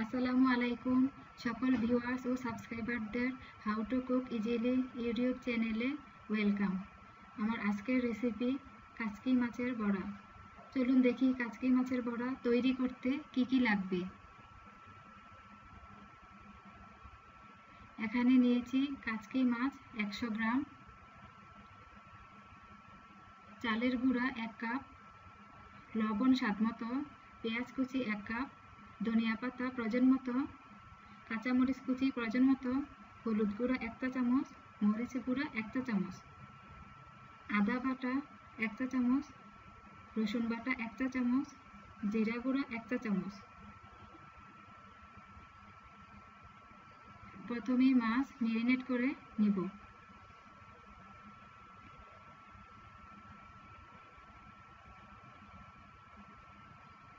আসসালামু আলাইকুম সকল ভিউয়ার্স ও সাবস্ক্রাইবারদের how to cook easily YouTube চ্যানেলে ওয়েলকাম। আমার আজকের রেসিপি কাচকি মাছের বড়া। চলুন দেখি কাচকি মাছের বড়া তৈরি করতে কি কি লাগবে। এখানে নিয়েছি কাচকি মাছ একশো গ্রাম। চালের গুঁড়া এক কাপ। লবণ স্বাদ মতো পেঁয়াজ কুচি এক কাপ। ধনিয়া পাতা প্রয়োজন মতো কাঁচামরিচ কুচি প্রয়োজন মতো, হলুদ গুঁড়া একটা চামচ মরিচ গুঁড়া একটা চামচ, আদা বাটা একটা চামচ রসুন বাটা একটা চামচ জিরা গুঁড়া একটা চামচ। প্রথমে মাছ ম্যারিনেট করে নিব।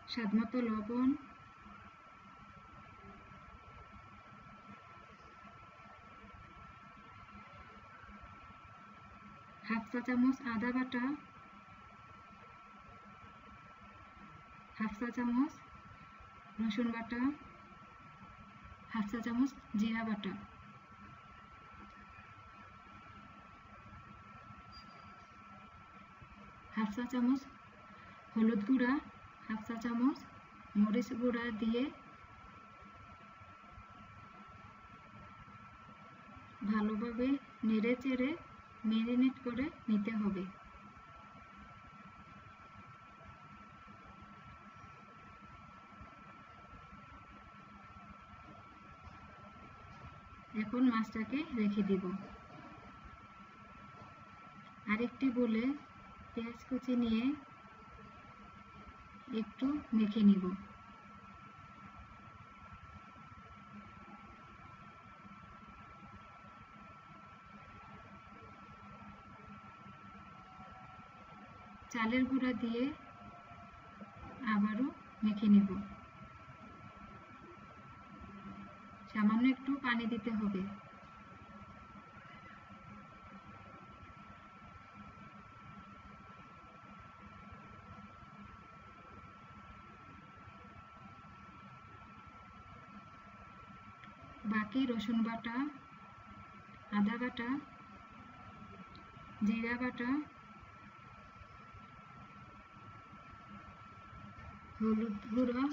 স্বাদমতো লবণ হাফ চা চামচ আদা বাটা, হাফ চা চামচ রসুন বাটা, হাফ চা চামচ জিরা বাটা। হাফ চা চামচ হলুদ গুঁড়া, হাফ চা চামচ মরিচ গুঁড়া দিয়ে ভালোভাবে নেড়ে চেড়ে ম্যারিনেট করে নিতে হবে। এখন মাছটাকে রেখে দিব। আরেকটি বলে পেঁয়াজ কুচি নিয়ে একটু মেখে নিব। চালের গুঁড়া দিয়ে আবারও মেখে নেব। সামান্য একটু পানি দিতে হবে। বাকি রসুন বাটা, আদা বাটা, জিরা বাটা হলুদ গুঁড়া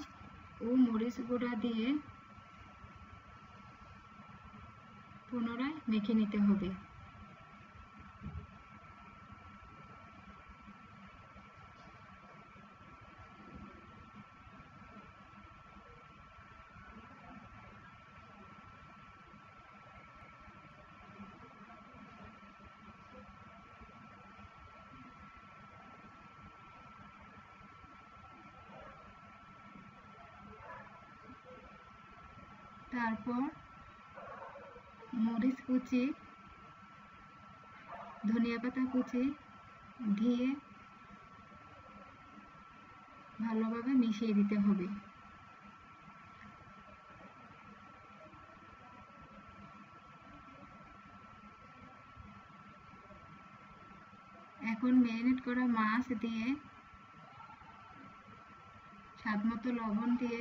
ও মরিচ গুঁড়া দিয়ে পুনরায় মেখে নিতে হবে। তারপর মরিচ কুচি, ধনিয়া পাতা কুচি দিয়ে ভালোভাবে মিশিয়ে দিতে হবে। এখন ম্যারিনেট করা মাছ দিয়ে স্বাদ মতো লবণ দিয়ে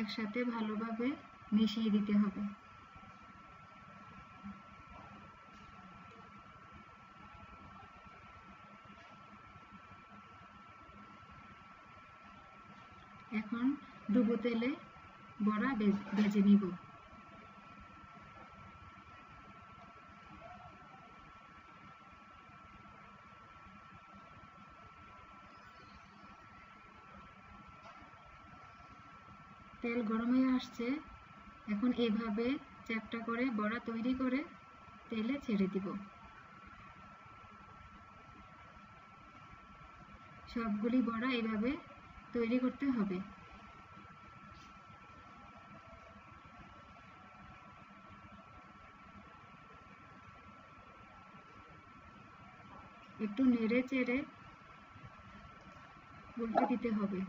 একসাথে ভালোভাবে মিশিয়ে দিতে হবে। এখন ডুবো তেলে বড়া ভেজে নিব। তেল গরম হয়ে আসছে, এখন এভাবে চ্যাপটা করে, বড়া তৈরি করে তেলে ছেড়ে দিব। সবগুলি বড়া এভাবে তৈরি করতে হবে। একটু নেড়ে চেড়ে উল্টে দিতে হবে।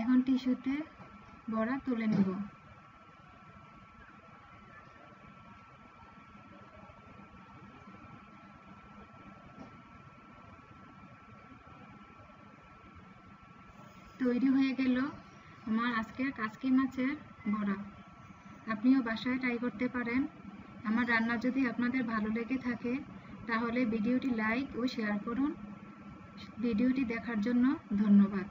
এখন টিস্যুতে বড়া তুলে নেব। তৈরি হয়ে গেল আমার আজকের কাসকি মাছের বড়া। আপনিও বাসায় ট্রাই করতে পারেন। আমার রান্না যদি আপনাদের ভালো লেগে থাকে, তাহলে ভিডিওটি লাইক ও শেয়ার করুন। ভিডিওটি দেখার জন্য ধন্যবাদ।